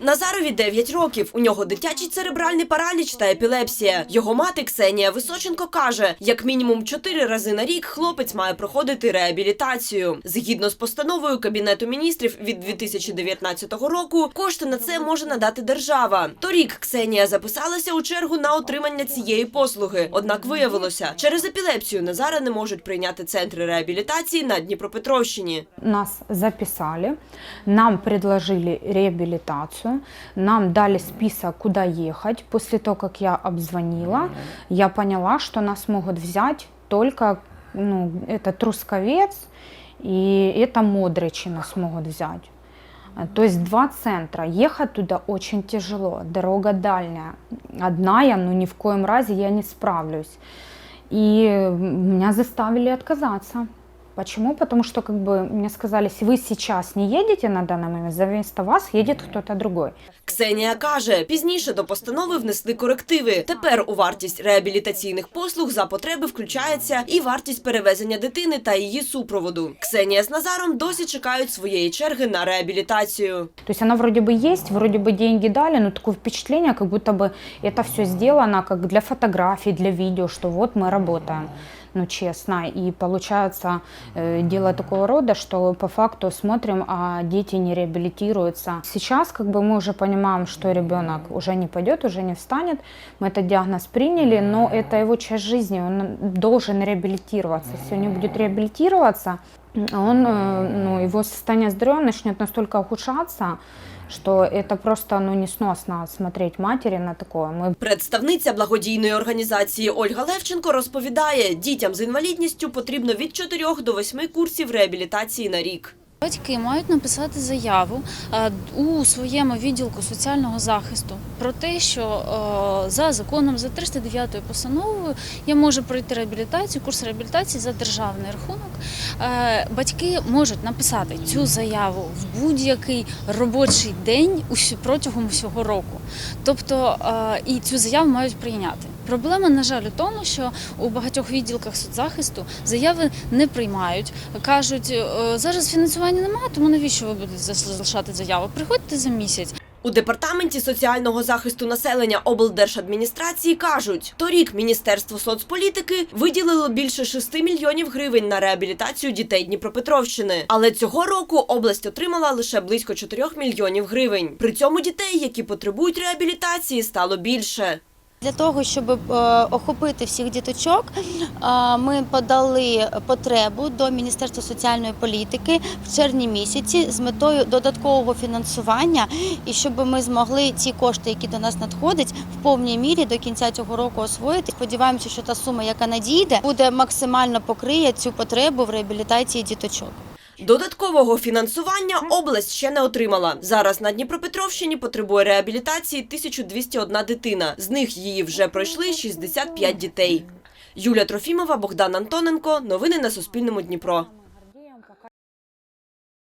Назарові 9 років. У нього дитячий церебральний параліч та епілепсія. Його мати Ксенія Височенко каже, як мінімум 4 рази на рік хлопець має проходити реабілітацію. Згідно з постановою Кабінету міністрів від 2019 року, кошти на це може надати держава. Торік Ксенія записалася у чергу на отримання цієї послуги. Однак виявилося, через епілепсію Назара не можуть прийняти центри реабілітації на Дніпропетровщині. Нас записали, нам предложили реабилитацию, нам дали список, куда ехать. После того, как я обзвонила, я поняла, что нас могут взять только, ну, это Трусковец и это Модричи нас могут взять. То есть два центра. Ехать туда очень тяжело, дорога дальняя. Одна я, ну ни в коем разе я не справлюсь. И меня заставили отказаться. Почему? Потому что как бы мне сказали, если вы сейчас не едете на данный момент, вместо вас едет кто-то другой. Ксенія каже, пізніше до постанови внесли корективи. Тепер у вартість реабілітаційних послуг за потреби включається і вартість перевезення дитини та її супроводу. Ксенія з Назаром досі чекають своєї черги на реабілітацію. То есть она вроде бы есть, вроде бы деньги дали, но такое впечатление, как будто бы это все сделано как для фотографий, для видео, что вот мы работаем. Ну, честно. И получается э, дело такого рода, что по факту смотрим, а дети не реабилитируются. Сейчас как бы мы уже понимаем, что ребенок уже не пойдет, уже не встанет. Мы этот диагноз приняли, но это его часть жизни, он должен реабилитироваться. Если он не будет реабилитироваться, он, э, ну, его состояние здоровья начнет настолько ухудшаться, что это просто ну, несносно смотреть матери на такое. Мы Представниця благодійної організації Ольга Левченко розповідає, дітям з інвалідністю потрібно від 4 до 8 курсів реабілітації на рік. Батьки мають написати заяву е, у своєму відділку соціального захисту про те, що е, за законом, за 309 постановою я можу пройти реабілітацію, курс реабілітації за державний рахунок. Е, Батьки можуть написати цю заяву в будь-який робочий день протягом всього року. Тобто е, і цю заяву мають прийняти. Проблема, на жаль, у тому, що у багатьох відділках соцзахисту заяви не приймають. Кажуть, «Е, зараз фінансування немає, тому навіщо ви будете залишати заяву? Приходьте за місяць. У департаменті соціального захисту населення облдержадміністрації кажуть, торік Міністерство соцполітики виділило більше 6 мільйонів гривень на реабілітацію дітей Дніпропетровщини. Але цього року область отримала лише близько 4 мільйонів гривень. При цьому дітей, які потребують реабілітації, стало більше. Для того, щоб е, охопити всіх діточок, е, ми подали потребу до Міністерства соціальної політики в червні місяці з метою додаткового фінансування, і щоб ми змогли ці кошти, які до нас надходять, в повній мірі до кінця цього року освоїти. Сподіваємося, що та сума, яка надійде, буде максимально покриє цю потребу в реабілітації діточок. Додаткового фінансування область ще не отримала. Зараз на Дніпропетровщині потребує реабілітації 1201 дитина. З них її вже пройшли 65 дітей. Юля Трофімова, Богдан Антоненко. Новини на Суспільному Дніпро.